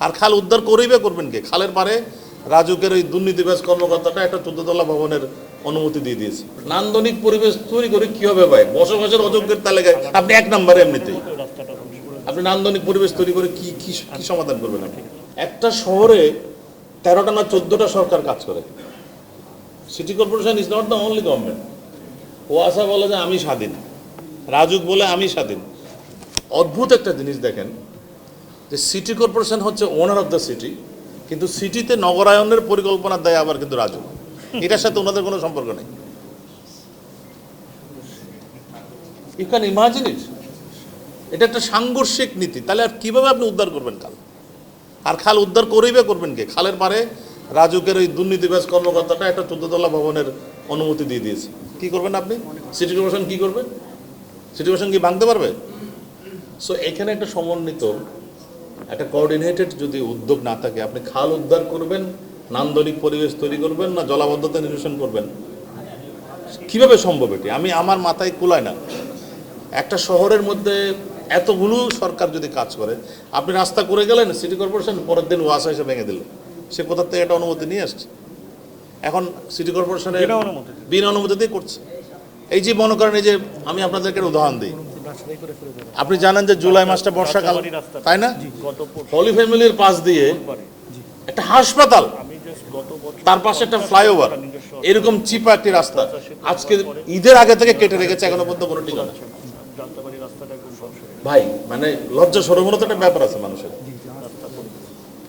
আর খাল উদ্ধার করেইবে করবেন কে? খালের পারে রাজুকের ওই দুর্নীতিবাজ কর্মকর্তাটা একটা চোদ্দতলা ভবনের অনুমতি দিয়ে দিয়েছে। নান্দনিক পরিবেশ তৈরি করে কি হবে ভাই? বসবাসের অযোগ্যের তালিকায় আপনি এক নম্বরে এমনিতেই। আপনি নান্দনিক পরিবেশ তৈরি করে কি কি সমাধান করবেন আপনি? একটা শহরে তেরোটা না চোদ্দটা সরকার কাজ করে। City corporation is not the only government ও আশা বলে যে আমি স্বাধীন। রাজুক বলে আমি স্বাধীন। অদ্ভুত একটা জিনিস দেখেন যে সিটি কর্পোরেশন হচ্ছে ওনার অফ দ্য সিটি কিন্তু সিটিতে নগরায়নের পরিকল্পনা দেয় আবার কিন্তু রাজু। এটার সাথে ওনাদের কোনো সম্পর্ক নেই। ইউ ক্যান ইমাজিন ইট এটা একটা সাংঘর্ষিক নীতি। তাহলে আর কীভাবে আপনি উদ্ধার করবেন খাল? আর খাল উদ্ধার করেইবে করবেন কে? খালের পারে রাজুকের ওই দুর্নীতিবাজ কর্মকর্তাটা একটা চোদ্দতলা ভবনের অনুমতি দিয়ে দিয়েছে। কি করবেন আপনি? সিটি কর্পোরেশন কি করবে? সিটি কর্পোরেশন কি ভাঙতে পারবে? সো এখানে একটা সমন্বিত একটা কোঅর্ডিনেটেড যদি উদ্যোগ না থাকে আপনি খাল উদ্ধার করবেন নান্দনিক পরিবেশ তৈরি করবেন না জলাবদ্ধতা নিরসন করবেন? কীভাবে সম্ভব এটি? আমি আমার মাথায় কুলায় না। একটা শহরের মধ্যে এতগুলো সরকার যদি কাজ করে আপনি রাস্তা করে গেলেন সিটি কর্পোরেশন পরের দিন ওয়াসা এসে ভেঙে দিল। সে কোথার থেকে একটা অনুমতি নিয়ে আসছে? এখন সিটি কর্পোরেশনের বিনা অনুমতিতেই করছে। এই যে মনে করেন এই যে আমি আপনাদেরকে উদাহরণ দিই। আপনি জানেন যে জুলাই মাসটা বর্ষাকাল তাই না? হলি ফ্যামিলির পাশ দিয়ে একটা হাসপাতাল তার পাশে একটা ফ্লাইওভার। এরকম চিপা একটি রাস্তা। আজকে ঈদের আগে থেকে কেটে রেখেছে এখনও পর্যন্ত কোনো ঠিকানা। হয়ে। ভাই মানে লজ্জা সরমরত একটা ব্যাপার আছে মানুষের। রাস্তা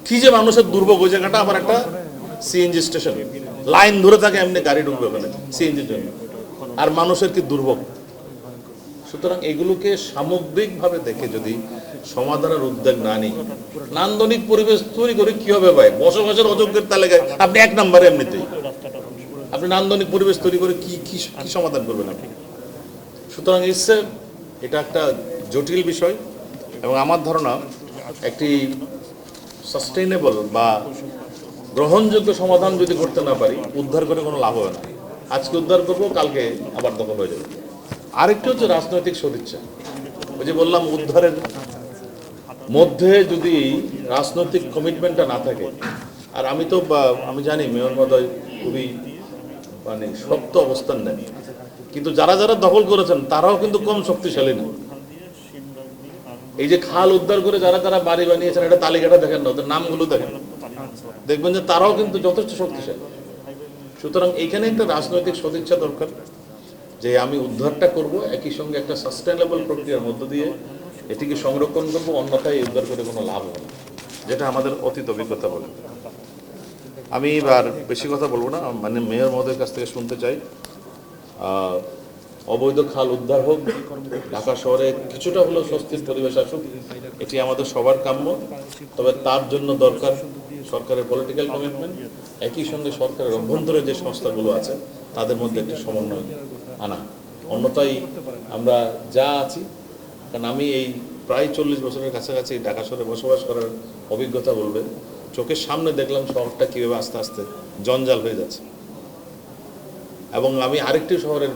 কি যে মানুষের দুর্ভোগ ওই জায়গাটা আবার একটা সিএনজি স্টেশন। লাইন ধরে থাকে এমনি গাড়ি ঢুকবে ওখানে সিএনজির জন্য। আর মানুষের কি দুর্ভোগ? সুতরাং এগুলোকে সামগ্রিকভাবে দেখে যদি সমাধানের উদ্যোগ না নিই, নান্দনিক পরিবেশ তৈরি করে কি হবে ভাই? বসবাসের অযোগ্যের তালিকায় আপনি এক নম্বরে এমনিতেই। আপনি নান্দনিক পরিবেশ তৈরি করে কি কি সমাধান করবেন আপনি? সুতরাং ইচ্ছে এটা একটা জটিল বিষয় এবং আমার ধারণা একটি সাস্টেইনেবল বা গ্রহণযোগ্য সমাধান যদি করতে না পারি, উদ্ধার করে কোনো লাভ হবে না। আজকে উদ্ধার করব, কালকে আবার দখল হয়ে যাবে। আরেকটি হচ্ছে রাজনৈতিক সদিচ্ছা। ওই যে বললাম উদ্ধারের মধ্যে যদি রাজনৈতিক কমিটমেন্টটা না থাকে, আর আমি তো আমি জানি মেয়র মহোদয় খুবই মানে শক্ত অবস্থান নেন, কিন্তু যারা যারা দখল করেছেন, তারাও কিন্তু কম শক্তিশালী না। এই যে খাল উদ্ধার করে যারা যারা বাড়ি বানিয়েছেন, এটা তালিকাটা দেখেন না, ওদের নামগুলো দেখেন। দেখবেন যে তারাও কিন্তু যথেষ্ট শক্তিশালী। সুতরাং এইখানে একটা রাজনৈতিক সদিচ্ছা দরকার। যে আমি উদ্ধারটা করব, একই সঙ্গে একটা সাস্টেনেবল প্রক্রিয়ার মধ্য দিয়ে এটিকে সংরক্ষণ করব, অন্যথায় উদ্ধার করে কোনো লাভ হবে না, যেটা আমাদের অতীত অভিজ্ঞতা বলে। আমি এবার বেশি কথা বলব না মানে মেয়র মহোদয়ের কাছ থেকে শুনতে চাই। অবৈধ খাল উদ্ধার হোক, ঢাকা শহরে কিছুটা হলেও স্বস্তির পরিবেশ আসুক, এটি আমাদের সবার কাম্য, তবে তার জন্য দরকার সরকারের পলিটিক্যাল কমিটমেন্ট একই সঙ্গে সরকারের অভ্যন্তরে যে সংস্থাগুলো আছে, তাদের মধ্যে একটি সমন্বয় আনা। অন্যথায় আমরা যা আছি, কারণ আমি এই প্রায় চল্লিশ বছরের কাছাকাছি ঢাকা শহরে বসবাস করার অভিজ্ঞতা বলবে চোখের সামনে দেখলাম শহরটা কীভাবে আস্তে আস্তে জঞ্জাল হয়ে যাচ্ছে। এবং আমি আরেকটি শহরের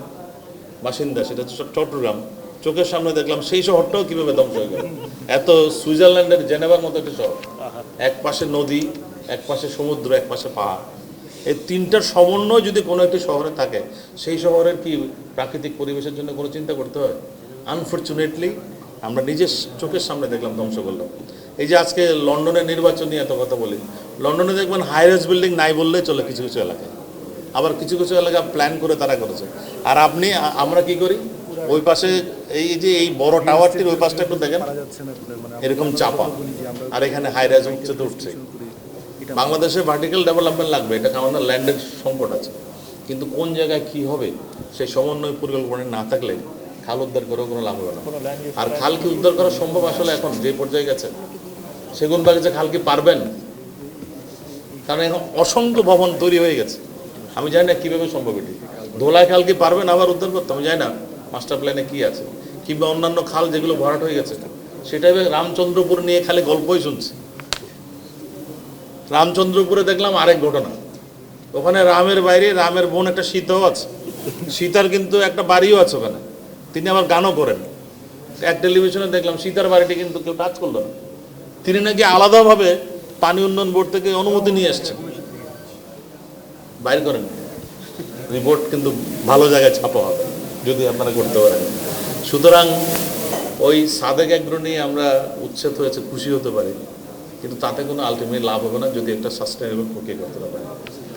বাসিন্দা, সেটা হচ্ছে চট্টগ্রাম, চোখের সামনে দেখলাম সেই শহরটাও কীভাবে ধ্বংস হয়ে গেল। এত সুইজারল্যান্ডের জেনেভার মতো একটা শহর। এক পাশে নদী এক পাশে সমুদ্র, এক পাশে পাহাড়। এই তিনটার সমন্বয় যদি কোনো একটি শহরে থাকে, সেই শহরের কি প্রাকৃতিক পরিবেশের জন্য কোনো চিন্তা করতে হয়? আনফর্চুনেটলি আমরা নিজের চোখের সামনে দেখলাম ধ্বংস করলাম। এই যে আজকে লন্ডনের নির্বাচন নিয়ে এত কথা বলি, লন্ডনে দেখবেন হাইরেজ বিল্ডিং নাই বললেই চলে কিছু কিছু এলাকায় আবার কিছু কিছু এলাকা প্ল্যান করে তারা করেছে। আর আপনি আমরা কি করি? ওই পাশে এই যে এই বড় টাওয়ারটির ওই পাশটা একটু দেখেন। এরকম চাপা। আর এখানে হাই রাইজ উঠছে তো উঠছে। বাংলাদেশে ভার্টিক্যাল ডেভেলপমেন্ট লাগবে এটা আমাদের ল্যান্ডের সংকট আছে। কিন্তু কোন জায়গায় কি হবে সেই সমন্বয় পরিকল্পনা না থাকলে খাল উদ্ধার করেও কোনো লাভ হবে না। আর খাল কি উদ্ধার করা সম্ভব আসলে এখন যে পর্যায়ে গেছে। সেগুন বাগিচে খাল কি পারবেন? কারণ এখন অসংখ্য ভবন তৈরি হয়ে গেছে। আমি জানি না কীভাবে সম্ভব এটি। ধোলাই খাল কি পারবেন আবার উদ্ধার করতে? আমি জানি না মাস্টার প্ল্যানে কি আছে। কিংবা অন্যান্য খাল যেগুলো ভরাট হয়ে গেছে। সেটাই রামচন্দ্রপুর নিয়ে খালি গল্পই শুনছি। রামচন্দ্রপুরে দেখলাম আরেক ঘটনা। ওখানে রামের বাইরে, রামের বোন একটা সীতাও আছে। সীতার কিন্তু একটা বাড়িও আছে ওখানে। তিনি আবার গানও করেন। এক টেলিভিশনে দেখলাম সীতার বাড়িটি কিন্তু কেউ কাজ করল না। তিনি নাকি আলাদাভাবে পানি উন্নয়ন বোর্ড থেকে অনুমতি নিয়ে এসছেন। বাইর করেন। রিপোর্ট কিন্তু ভালো জায়গায় ছাপা হবে, যদি আপনারা করতে পারেন। সুতরাং ওই সাদেক আগ্রহ নিয়ে আমরা উচ্ছেদ হয়েছে, খুশি হতে পারি। কিন্তু তাতে কোনো আলটিমেট লাভ হবে না যদি একটা সাস্টেনেবল প্রক্রিয়া করতে পারে